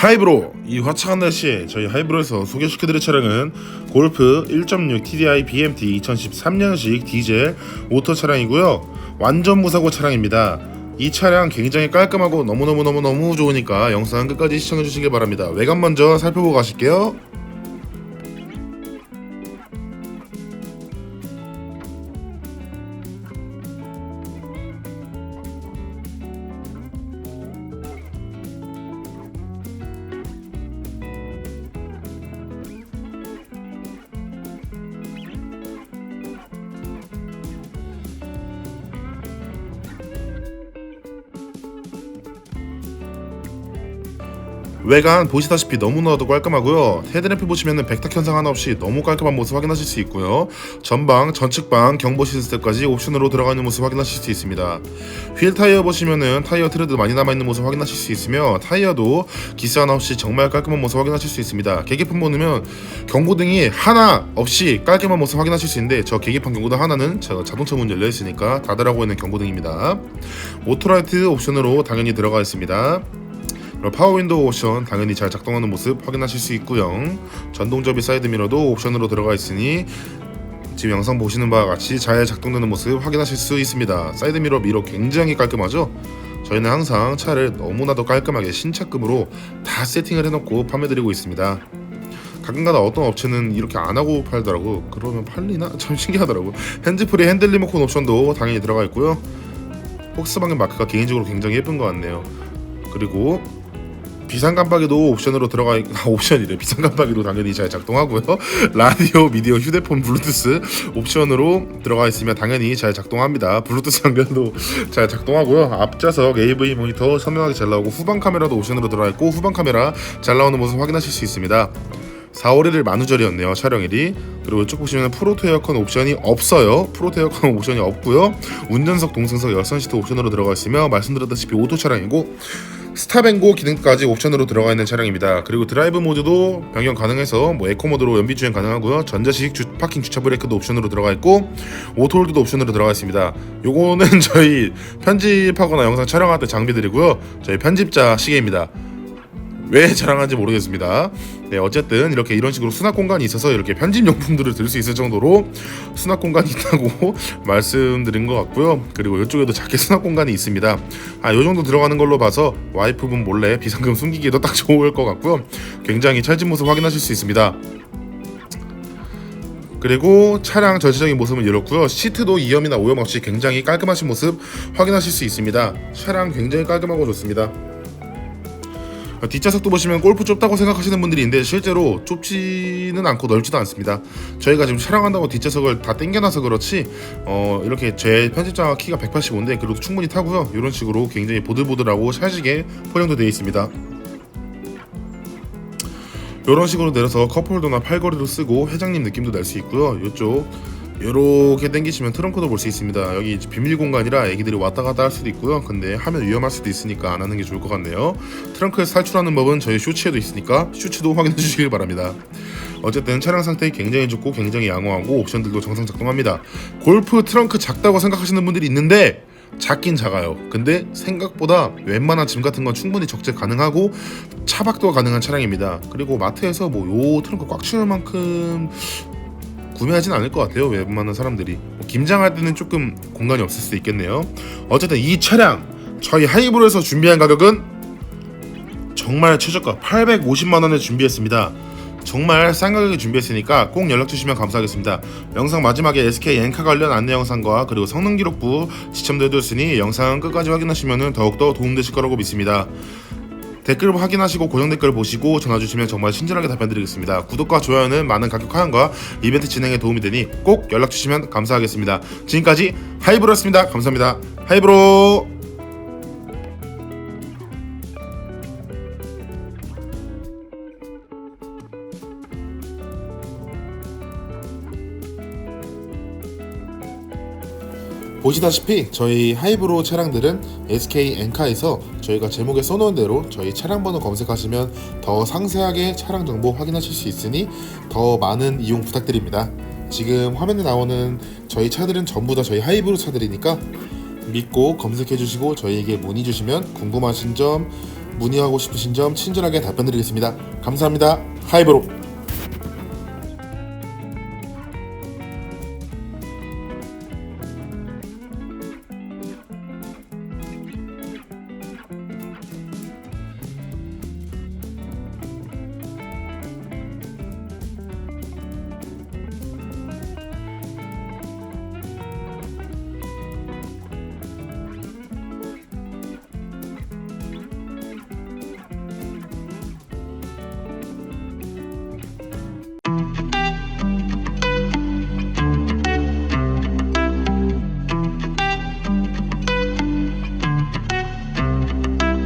하이브로 이 화창한 날씨에 저희 하이브로에서 소개시켜드릴 차량은 골프 1.6 TDI BMT 2013년식 디젤 오토 차량이고요. 완전 무사고 차량입니다. 이 차량 굉장히 깔끔하고 너무너무너무너무 좋으니까 영상 끝까지 시청해주시길 바랍니다. 외관 먼저 살펴보고 가실게요 외관 보시다시피 너무나도 깔끔하고요. 헤드램프 보시면은 백탁 현상 하나 없이 너무 깔끔한 모습 확인하실 수 있고요. 전방, 전측방, 경보 시스템까지 옵션으로 들어가 있는 모습 확인하실 수 있습니다. 휠 타이어 보시면은 타이어 트레드 많이 남아 있는 모습 확인하실 수 있으며 타이어도 기스 하나 없이 정말 깔끔한 모습 확인하실 수 있습니다. 계기판 보면 경고등이 하나 없이 깔끔한 모습 확인하실 수 있는데 저 계기판 경고등 하나는 저 자동차 문 열려 있으니까 닫으라고 있는 경고등입니다. 오토라이트 옵션으로 당연히 들어가 있습니다. 그리고 파워 윈도우 옵션 당연히 잘 작동하는 모습 확인하실 수 있고요. 전동 접이 사이드 미러도 옵션으로 들어가 있으니 지금 영상 보시는 바와 같이 잘 작동되는 모습 확인하실 수 있습니다. 사이드 미러 미러 굉장히 깔끔하죠? 저희는 항상 차를 너무나도 깔끔하게 신차급으로 다 세팅을 해놓고 판매드리고 있습니다. 가끔가다 어떤 업체는 이렇게 안 하고 팔더라고. 그러면 팔리나? 참 신기하더라고. 핸즈프리 핸들 리모컨 옵션도 당연히 들어가 있고요. 폭스바겐 마크가 개인적으로 굉장히 예쁜 것 같네요. 그리고 비상 깜빡이도 옵션으로 들어가 있... 아, 옵션이래. 비상 깜빡이도 당연히 잘 작동하고요. 라디오 미디어 휴대폰 블루투스 옵션으로 들어가 있으면 당연히 잘 작동합니다. 블루투스 연결도 잘 작동하고요. 앞좌석 AV 모니터 선명하게 잘 나오고 후방 카메라도 옵션으로 들어가 있고 후방 카메라 잘 나오는 모습 확인하실 수 있습니다. 4월 1일 만우절이었네요 촬영일이. 그리고 이쪽 보시면 프로토 에어컨 옵션이 없어요. 프로토 에어컨 옵션이 없고요. 운전석 동승석 열선 시트 옵션으로 들어가 있으며 말씀드렸다시피 오토 차량이고 스탑앤고 기능까지 옵션으로 들어가 있는 차량입니다. 그리고 드라이브 모드도 변경 가능해서 뭐 에코 모드로 연비 주행 가능하고요. 전자식 주, 파킹 주차 브레이크도 옵션으로 들어가 있고 오토 홀드도 옵션으로 들어가 있습니다. 요거는 저희 편집하거나 영상 촬영할 때 장비들이고요. 저희 편집자 시계입니다. 왜 자랑하는지 모르겠습니다. 네, 어쨌든 이렇게 이런 식으로 수납 공간이 있어서 이렇게 편집 용품들을 들 수 있을 정도로 수납 공간이 있다고 말씀드린 것 같고요. 그리고 이쪽에도 작게 수납 공간이 있습니다. 아, 요 정도 들어가는 걸로 봐서 와이프분 몰래 비상금 숨기기에도 딱 좋을 것 같고요. 굉장히 찰진 모습 확인하실 수 있습니다. 그리고 차량 전체적인 모습은 이렇고요. 시트도 이염이나 오염 없이 굉장히 깔끔하신 모습 확인하실 수 있습니다. 차량 굉장히 깔끔하고 좋습니다. 뒷좌석도 보시면 골프 좁다고 생각하시는 분들이 있는데 실제로 좁지는 않고 넓지도 않습니다. 저희가 지금 촬영한다고 뒷좌석을 다 당겨놔서 그렇지 어, 이렇게 제 편집자 키가 185인데 그래도 충분히 타고요. 이런 식으로 굉장히 보들보들하고 찰지게 포장도 되어 있습니다. 이런 식으로 내려서 컵홀더나 팔걸이로 쓰고 회장님 느낌도 낼수 있고요. 이쪽 이렇게 당기시면 트렁크도 볼 수 있습니다. 여기 비밀 공간이라 애기들이 왔다 갔다 할 수도 있고요. 근데 하면 위험할 수도 있으니까 안 하는 게 좋을 것 같네요. 트렁크에서 탈출하는 법은 저희 쇼츠에도 있으니까 쇼츠도 확인해 주시길 바랍니다. 어쨌든 차량 상태 굉장히 좋고 굉장히 양호하고 옵션들도 정상 작동합니다. 골프 트렁크 작다고 생각하시는 분들이 있는데 작긴 작아요. 근데 생각보다 웬만한 짐 같은 건 충분히 적재 가능하고 차박도 가능한 차량입니다. 그리고 마트에서 뭐 요 트렁크 꽉 채울 만큼 구매하진 않을 것 같아요. 웬만한 사람들이 뭐 김장할 때는 조금 공간이 없을 수도 있겠네요. 어쨌든 이 차량 저희 하이브로에서 준비한 가격은 정말 최저가 850만 원에 준비했습니다. 정말 싼 가격에 준비했으니까 꼭 연락 주시면 감사하겠습니다. 영상 마지막에 SK 엔카 관련 안내 영상과 그리고 성능 기록부 지참도 해두었으니 영상 끝까지 확인하시면 더욱더 도움되실 거라고 믿습니다. 댓글 확인하시고 고정 댓글 보시고 전화 주시면 정말 친절하게 답변드리겠습니다. 구독과 좋아요는 많은 가격 하향과 이벤트 진행에 도움이 되니 꼭 연락 주시면 감사하겠습니다. 지금까지 하이브로였습니다. 감사합니다. 하이브로. 보시다시피 저희 하이브로 차량들은 SK 엔카에서 저희가 제목에 써놓은 대로 저희 차량 번호 검색하시면 더 상세하게 차량 정보 확인하실 수 있으니 더 많은 이용 부탁드립니다. 지금 화면에 나오는 저희 차들은 전부 다 저희 하이브로 차들이니까 믿고 검색해 주시고 저희에게 문의 주시면 궁금하신 점 문의하고 싶으신 점 친절하게 답변 드리겠습니다. 감사합니다. 하이브로